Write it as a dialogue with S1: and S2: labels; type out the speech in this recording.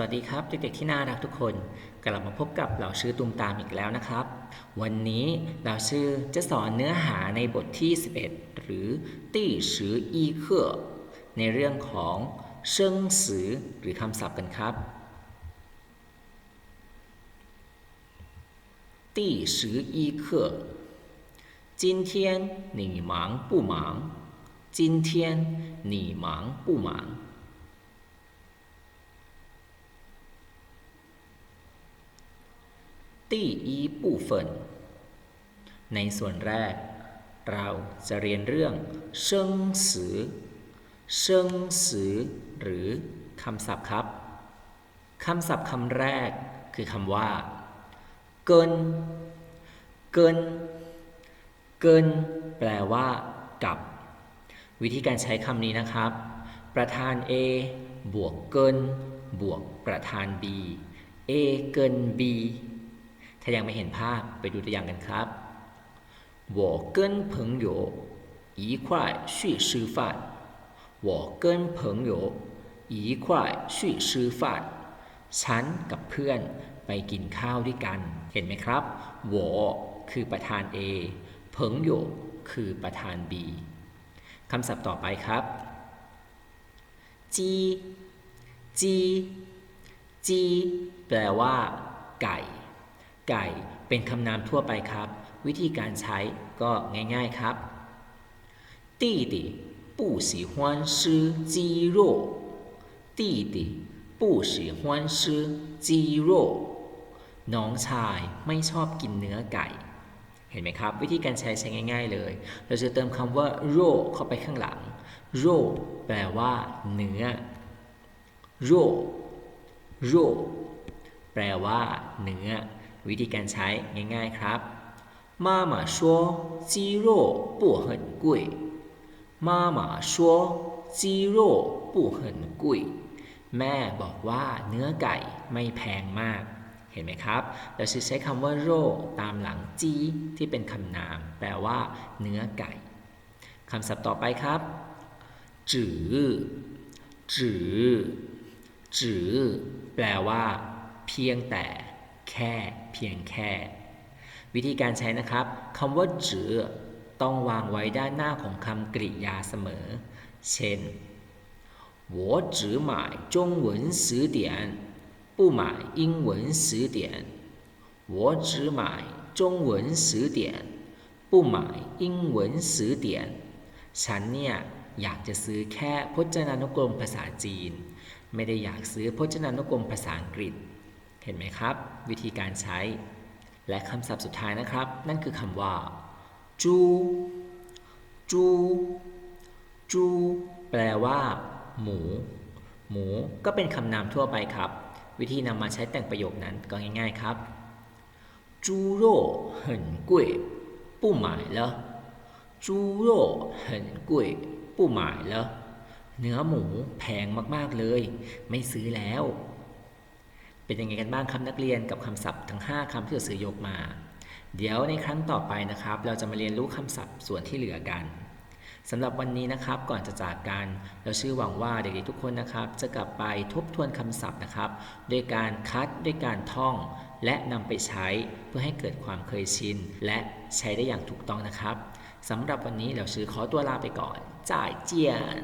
S1: วัสดีครับเด็กๆที่น่ารักทุกคนกลับมาพบกับเราชื่อตุมตามอีกแล้วนะครับ วันนี้เราชื่อจะสอนเนื้อหาในบทที่ 11 หรือตี้สืออีเคอในเรื่องของเชิงสือหรือคำศัพท์กันครับตี้สืออีเคอ今天你忙不忙今天你忙不忙 第一部分ในส่วนแรก เราจะเรียนเรื่องเชิงสือเชิงสือหรือคำศัพท์ครับคำศัพท์คำแรกคือคำว่า เกิน เกิน เกิน แปลว่า กับ วิธีการใช้คำนี้นะครับ ประธาน A บวกเกิน บวกประธาน B A เกิน B ถ้ายังไม่เห็นภาพไปดูตัวอย่างกันครับ我跟朋友一块去吃饭我跟朋友一块去吃饭ฉันกับเพื่อนไปกินข้าวด้วยกัน เห็นไหมครับ我คือประธาน A เพิงโยคือประธาน B คำศัพท์ต่อไปครับ จีจีจีแปลว่า ไก่ ไก่เป็นคำนามทั่วไปครับ วิธีการใช้ก็ง่ายๆครับ弟弟不喜欢吃鸡肉弟弟不喜欢吃鸡肉น้องชายไม่ชอบกินเนื้อไก่ เห็นไหมครับ วิธีการใช้ใช้ง่าย ๆ เลย เราจะเติมคำว่าโรเข้าไปข้างหลังโรแปลว่า เนื้อโรโรแปลว่า เนื้อ วิธีการใช้ง่าย ๆ ครับ妈妈说鸡肉不很贵妈妈说鸡肉不很贵แม่บอกว่าเนื้อไก่ไม่แพงมาก เห็นไหมครับ เราจะใช้คำว่าโรตามหลังจีที่เป็นคำนาม แปลว่า เนื้อไก่คำศัพท์ต่อไปครับจือจือจือแปลว่า เพียงแต่ แ ค่ เพียงแค่ วิธีการใช้นะครับคำว่าจือต้องวางไว้ด้านหน้าของคำกริยาเสมอ เช่น我只买中文词典不买英文词典我只买中文词典不买英文词典ฉันเนี่ยอยากจะซื้อแค่พจนานุกรมภาษาจีน ไม่ได้อยากซื้อพจนานุกรมภาษาอังกฤษ เห็นไหมครับ วิธีการใช้ และคำศัพท์สุดท้ายนะครับ นั่นคือคำว่า จู จู จู แปลว่า หมู หมูก็เป็นคำนามทั่วไปครับ วิธีนำมาใช้แต่งประโยคนั้นก็ง่าย ๆครับ จูโร่เหินกุ้ยปู้หจู่เหินกุ้เนื้อหมูแพงมากๆเลย ไม่ซื้อแล้ว เป็นยังไงกันบ้างครับนักเรียนกับคำศัพท์ทั้ง 5คำที่เราซื้อยกมา เดี๋ยวในครั้งต่อไปนะครับ เราจะมาเรียนรู้คำศัพท์ส่วนที่เหลือกันสำหรับวันนี้นะครับก่อนจะจากกัน เราชื่อหวังว่าเด็กๆทุกคนนะครับ จะกลับไปทบทวนคำศัพท์นะครับด้วยการคัดด้วยการท่อง และนำไปใช้เพื่อให้เกิดความเคยชิน และใช้ได้อย่างถูกต้องนะครับสำหรับวันนี้เราชื่อขอตัวลาไปก่อนจ่ายเจียน